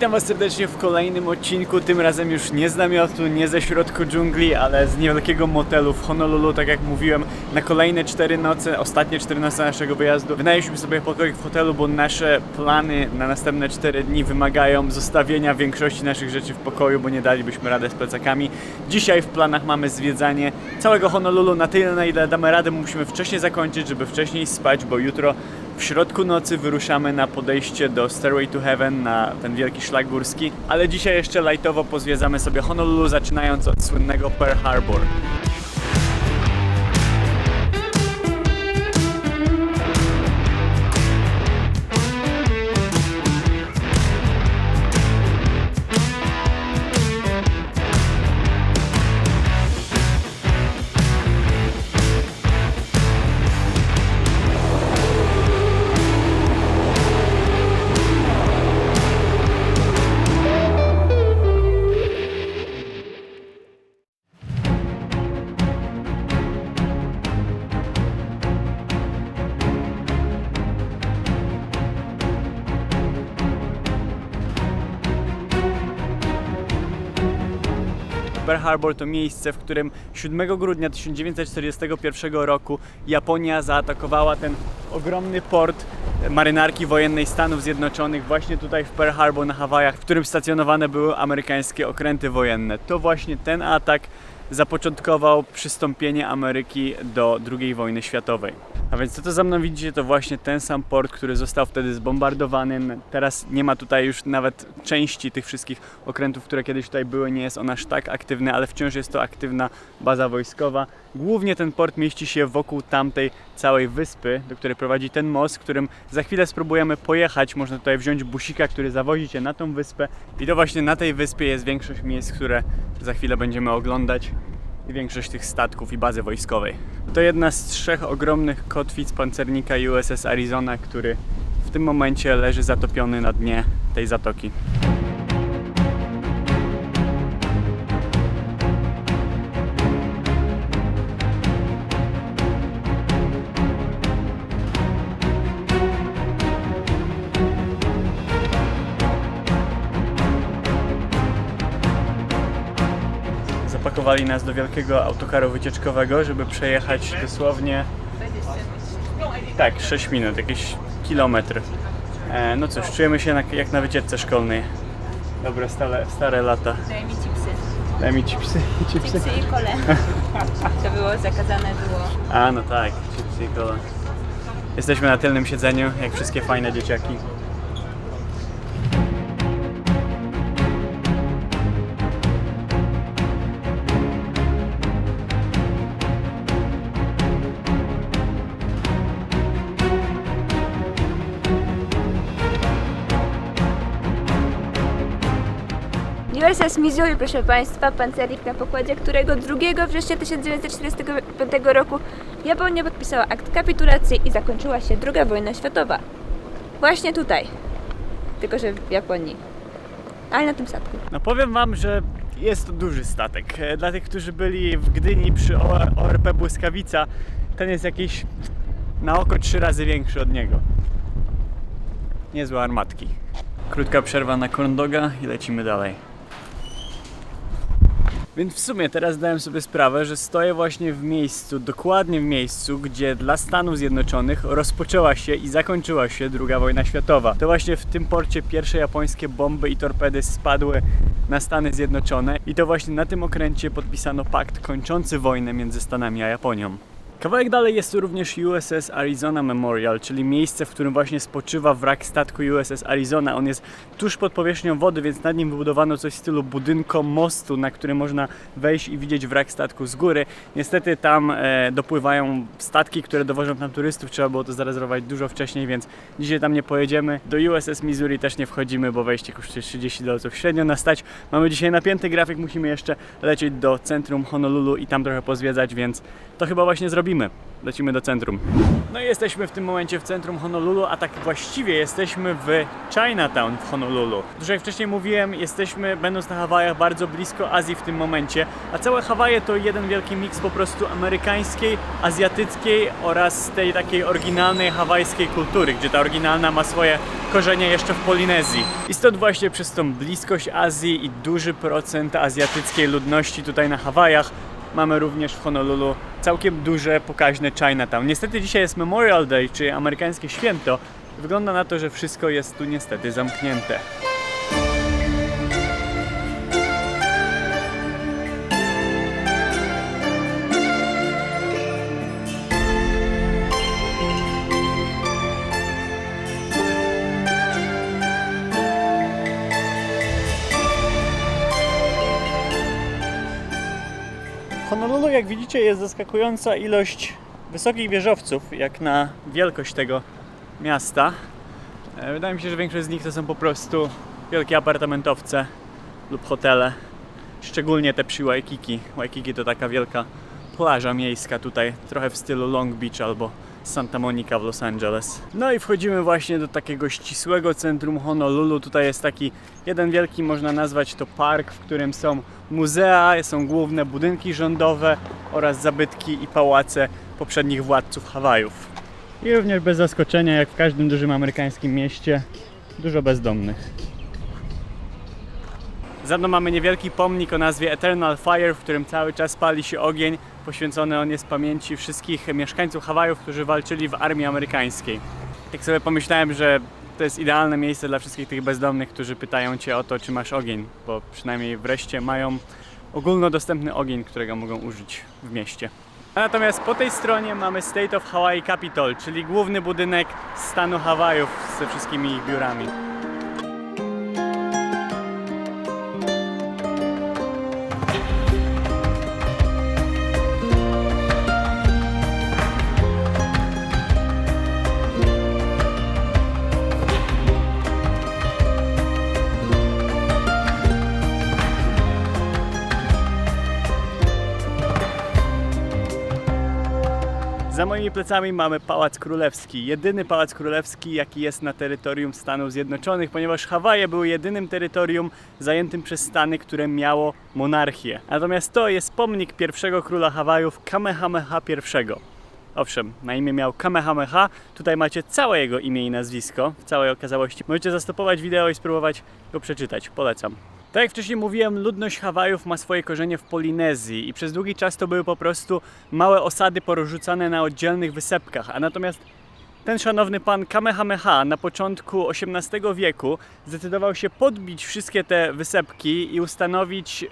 Witam Was serdecznie w kolejnym odcinku, tym razem już nie z namiotu, nie ze środku dżungli, ale z niewielkiego motelu w Honolulu, tak jak mówiłem, na kolejne 4 noce, ostatnie 4 noce naszego wyjazdu. Wynajęliśmy sobie pokoik w hotelu, bo nasze plany na następne 4 dni wymagają zostawienia większości naszych rzeczy w pokoju, bo nie dalibyśmy radę z plecakami. Dzisiaj w planach mamy zwiedzanie całego Honolulu na tyle, na ile damy radę, musimy wcześniej zakończyć, żeby wcześniej spać, bo jutro w środku nocy wyruszamy na podejście do Stairway to Heaven, na ten wielki szlak górski, ale dzisiaj jeszcze lightowo pozwiedzamy sobie Honolulu, zaczynając od słynnego Pearl Harbor. Harbor to miejsce, w którym 7 grudnia 1941 roku Japonia zaatakowała ten ogromny port marynarki wojennej Stanów Zjednoczonych właśnie tutaj w Pearl Harbor na Hawajach, w którym stacjonowane były amerykańskie okręty wojenne. To właśnie ten atak zapoczątkował przystąpienie Ameryki do II wojny światowej. A więc to, co za mną widzicie, to właśnie ten sam port, który został wtedy zbombardowany. Teraz nie ma tutaj już nawet części tych wszystkich okrętów, które kiedyś tutaj były. Nie jest on aż tak aktywny, ale wciąż jest to aktywna baza wojskowa. Głównie ten port mieści się wokół tamtej całej wyspy, do której prowadzi ten most, którym za chwilę spróbujemy pojechać. Można tutaj wziąć busika, który zawozi cię na tą wyspę. I to właśnie na tej wyspie jest większość miejsc, które za chwilę będziemy oglądać większość tych statków i bazy wojskowej. To jedna z trzech ogromnych kotwic pancernika USS Arizona, który w tym momencie leży zatopiony na dnie tej zatoki. Zapakowali nas do wielkiego autokaru wycieczkowego, żeby przejechać dosłownie tak, 6 minut, jakieś kilometr. E, no cóż, czujemy się na, jak na wycieczce szkolnej. Dobre stare, stare lata. Daj mi chipsy. Daj mi chipsy. chipsy. Chipsy i kole. To było zakazane było. A, no tak, chipsy i cola. Jesteśmy na tylnym siedzeniu, jak wszystkie fajne dzieciaki. USS Missouri, proszę Państwa, pancernik na pokładzie którego 2 września 1945 roku Japonia podpisała akt kapitulacji i zakończyła się II wojna światowa. Właśnie tutaj. Tylko, że w Japonii. Ale na tym statku. No powiem wam, że jest to duży statek. E, Dla tych, którzy byli w Gdyni przy ORP Błyskawica, ten jest jakiś na oko trzy razy większy od niego. Niezłe armatki. Krótka przerwa na corn doga i lecimy dalej. Więc w sumie teraz zdałem sobie sprawę, że stoję właśnie w miejscu, dokładnie w miejscu, gdzie dla Stanów Zjednoczonych rozpoczęła się i zakończyła się II wojna światowa. To właśnie w tym porcie pierwsze japońskie bomby i torpedy spadły na Stany Zjednoczone i to właśnie na tym okręcie podpisano pakt kończący wojnę między Stanami a Japonią. Kawałek dalej jest tu również USS Arizona Memorial, czyli miejsce, w którym właśnie spoczywa wrak statku USS Arizona. On jest tuż pod powierzchnią wody, więc nad nim wybudowano coś w stylu budynku mostu, na który można wejść i widzieć wrak statku z góry. Niestety tam e, dopływają statki, które dowożą tam turystów. Trzeba było to zarezerwować dużo wcześniej, więc dzisiaj tam nie pojedziemy. Do USS Missouri też nie wchodzimy, bo wejście kosztuje 30 dolców średnio na stać. Mamy dzisiaj napięty grafik, musimy jeszcze lecieć do centrum Honolulu i tam trochę pozwiedzać, więc to chyba właśnie zrobimy. Lecimy do centrum. No i jesteśmy w tym momencie w centrum Honolulu, a tak właściwie jesteśmy w Chinatown w Honolulu. Już jak wcześniej mówiłem, jesteśmy, będąc na Hawajach, bardzo blisko Azji w tym momencie, a całe Hawaje to jeden wielki miks po prostu amerykańskiej, azjatyckiej oraz tej takiej oryginalnej hawajskiej kultury, gdzie ta oryginalna ma swoje korzenie jeszcze w Polinezji. I stąd właśnie przez tą bliskość Azji i duży procent azjatyckiej ludności tutaj na Hawajach mamy również w Honolulu całkiem duże, pokaźne Chinatown. Niestety dzisiaj jest Memorial Day, czyli amerykańskie święto. Wygląda na to, że wszystko jest tu niestety zamknięte. Honolulu, jak widzicie, jest zaskakująca ilość wysokich wieżowców, jak na wielkość tego miasta. E, Wydaje mi się, że większość z nich to są po prostu wielkie apartamentowce lub hotele. Szczególnie te przy Waikiki. Waikiki to taka wielka plaża miejska tutaj, trochę w stylu Long Beach albo Santa Monica w Los Angeles. No i wchodzimy właśnie do takiego ścisłego centrum Honolulu. Tutaj jest taki jeden wielki, można nazwać to park, w którym są muzea, są główne budynki rządowe oraz zabytki i pałace poprzednich władców Hawajów. I również bez zaskoczenia, jak w każdym dużym amerykańskim mieście, dużo bezdomnych. Za mną mamy niewielki pomnik o nazwie Eternal Fire, w którym cały czas pali się ogień. Poświęcony on jest pamięci wszystkich mieszkańców Hawajów, którzy walczyli w armii amerykańskiej. Tak sobie pomyślałem, że to jest idealne miejsce dla wszystkich tych bezdomnych, którzy pytają Cię o to, czy masz ogień, bo przynajmniej wreszcie mają ogólnodostępny ogień, którego mogą użyć w mieście. Natomiast po tej stronie mamy State of Hawaii Capitol, czyli główny budynek stanu Hawajów ze wszystkimi ich biurami. Moimi plecami mamy Pałac Królewski. Jedyny Pałac Królewski, jaki jest na terytorium Stanów Zjednoczonych, ponieważ Hawaje były jedynym terytorium zajętym przez Stany, które miało monarchię. Natomiast to jest pomnik pierwszego króla Hawajów, Kamehameha I. Owszem, na imię miał Kamehameha. Tutaj macie całe jego imię i nazwisko w całej okazałości. Możecie zastopować wideo i spróbować go przeczytać. Polecam. Tak jak wcześniej mówiłem, ludność Hawajów ma swoje korzenie w Polinezji i przez długi czas to były po prostu małe osady porozrzucane na oddzielnych wysepkach, a natomiast ten szanowny pan Kamehameha na początku XVIII wieku zdecydował się podbić wszystkie te wysepki i ustanowić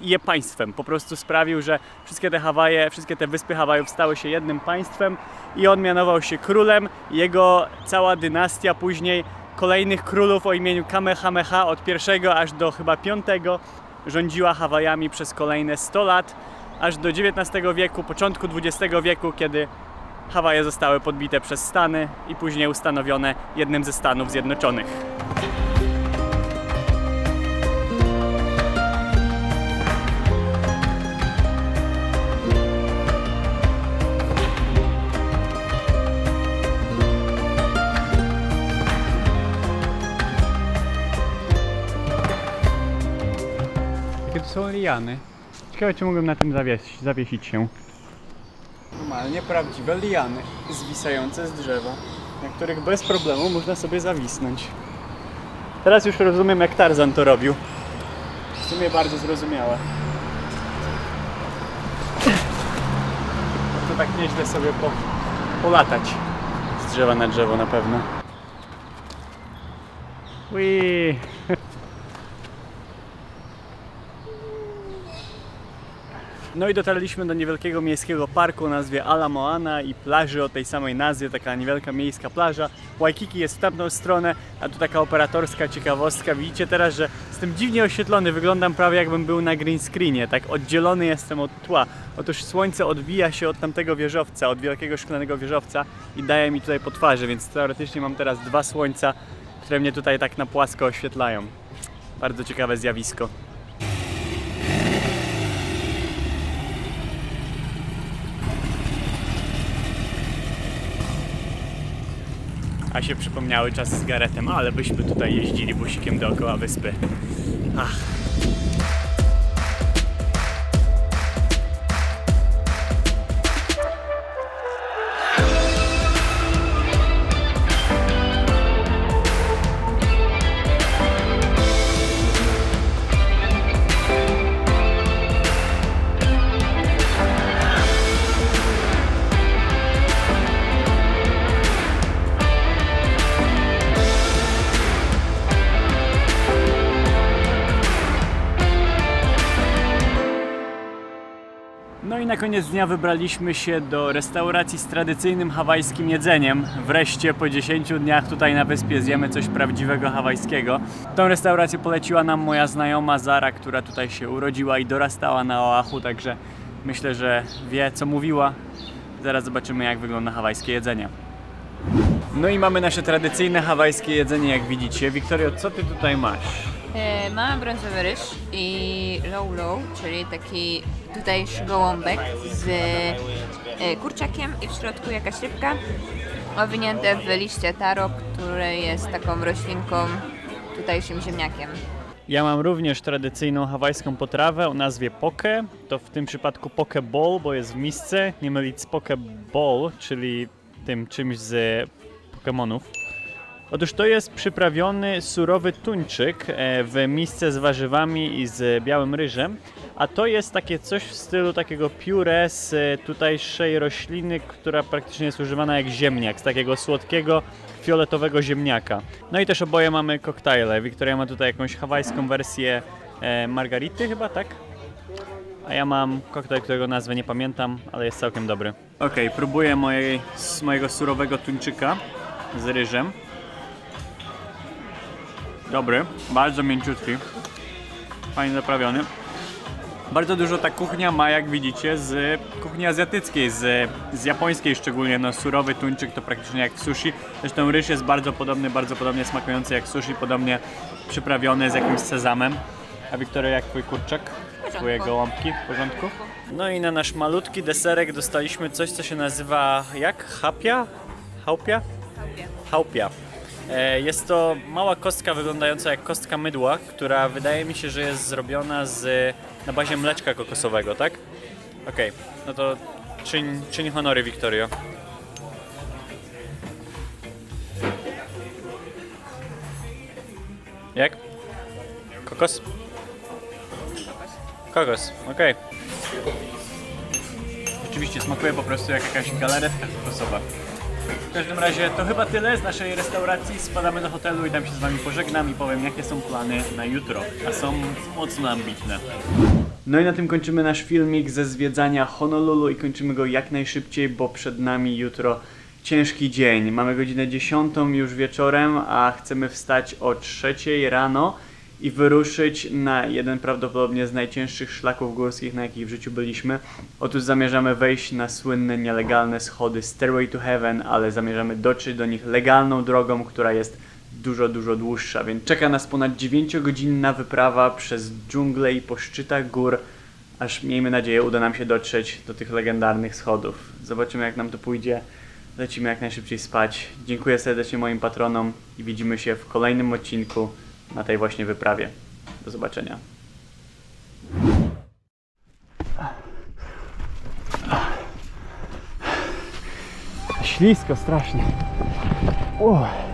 je państwem. Po prostu sprawił, że wszystkie te Hawaje, wszystkie te wyspy Hawajów stały się jednym państwem i on mianował się królem. Jego cała dynastia później kolejnych królów o imieniu Kamehameha od pierwszego aż do chyba piątego rządziła Hawajami przez kolejne 100 lat, aż do XIX wieku, początku XX wieku, kiedy Hawaje zostały podbite przez Stany i później ustanowione jednym ze Stanów Zjednoczonych. Liany. Ciekawe, czy mógłbym na tym zawiesić, zawiesić się. Normalnie prawdziwe liany, zwisające z drzewa, na których bez problemu można sobie zawisnąć. Teraz już rozumiem, jak Tarzan to robił. W sumie bardzo zrozumiałe. To tak nieźle sobie po, polatać z drzewa na drzewo na pewno. Whee! No i dotarliśmy do niewielkiego miejskiego parku o nazwie Ala Moana i plaży o tej samej nazwie, taka niewielka miejska plaża. Waikiki jest w tamtą stronę, a tu taka operatorska ciekawostka. Widzicie teraz, że jestem dziwnie oświetlony, wyglądam prawie jakbym był na green screenie, tak oddzielony jestem od tła. Otóż słońce odbija się od tamtego wieżowca, od wielkiego szklanego wieżowca i daje mi tutaj po twarzy, więc teoretycznie mam teraz dwa słońca, które mnie tutaj tak na płasko oświetlają. Bardzo ciekawe zjawisko. A się przypomniały czas z Garetem, ale byśmy tutaj jeździli busikiem dookoła wyspy. Ach. Koniec dnia wybraliśmy się do restauracji z tradycyjnym hawajskim jedzeniem. Wreszcie po 10 dniach tutaj na wyspie zjemy coś prawdziwego hawajskiego. Tą restaurację poleciła nam moja znajoma Zara, która tutaj się urodziła i dorastała na Oahu, także myślę, że wie co mówiła. Zaraz zobaczymy jak wygląda hawajskie jedzenie. No i mamy nasze tradycyjne hawajskie jedzenie, jak widzicie. Wiktorio, co ty tutaj masz? E, mamy brązowy ryż i low low, czyli taki tutejszy gołąbek z e, kurczakiem i w środku jakaś rybka owinięte w liście taro, które jest taką roślinką, tutejszym ziemniakiem. Ja mam również tradycyjną hawajską potrawę o nazwie poke. To w tym przypadku poke bowl, bo jest w misce. Nie mylić z poke bowl, czyli tym czymś z Pokemonów. Otóż to jest przyprawiony surowy tuńczyk e, w misce z warzywami i z białym ryżem. A to jest takie coś w stylu takiego pióre z e, tutejszej rośliny, która praktycznie jest używana jak ziemniak, z takiego słodkiego, fioletowego ziemniaka. No i też oboje mamy koktajle. Wiktoria ma tutaj jakąś hawajską wersję e, margarity chyba, tak? A ja mam koktajl, którego nazwę nie pamiętam, ale jest całkiem dobry. Okej, próbuję mojej, mojego surowego tuńczyka z ryżem. Dobry, bardzo mięciutki, fajnie zaprawiony. Bardzo dużo ta kuchnia ma, jak widzicie, z kuchni azjatyckiej, z, z japońskiej szczególnie. No, surowy tuńczyk to praktycznie jak w sushi. Zresztą ryż jest bardzo podobny, bardzo podobnie smakujący jak sushi, podobnie przyprawiony z jakimś sezamem. A Wiktoria, jak twój kurczak? Twoje gołąbki w porządku? No i na nasz malutki deserek dostaliśmy coś, co się nazywa jak? Hapia? Haupia? Haupia. Jest to mała kostka wyglądająca jak kostka mydła, która wydaje mi się, że jest zrobiona z, na bazie mleczka kokosowego, tak? Okej, no to czyń, czyń honory, Wiktorio. Jak? Kokos? Kokos, okej. Rzeczywiście smakuje po prostu jak jakaś galaretka kokosowa. W każdym razie to chyba tyle z naszej restauracji. Spadamy do hotelu i tam się z Wami pożegnam i powiem jakie są plany na jutro. A są mocno ambitne. No i na tym kończymy nasz filmik ze zwiedzania Honolulu i kończymy go jak najszybciej, bo przed nami jutro ciężki dzień. Mamy godzinę 10 już wieczorem, a chcemy wstać o 3 rano i wyruszyć na jeden prawdopodobnie z najcięższych szlaków górskich, na jakich w życiu byliśmy. Otóż zamierzamy wejść na słynne, nielegalne schody Stairway to Heaven, ale zamierzamy dotrzeć do nich legalną drogą, która jest dużo, dużo dłuższa, więc czeka nas ponad 9-godzinna wyprawa przez dżunglę i po szczytach gór, aż miejmy nadzieję uda nam się dotrzeć do tych legendarnych schodów. Zobaczymy jak nam to pójdzie. Lecimy jak najszybciej spać. Dziękuję serdecznie moim patronom i widzimy się w kolejnym odcinku na tej właśnie wyprawie. Do zobaczenia. Ślisko strasznie. Uff.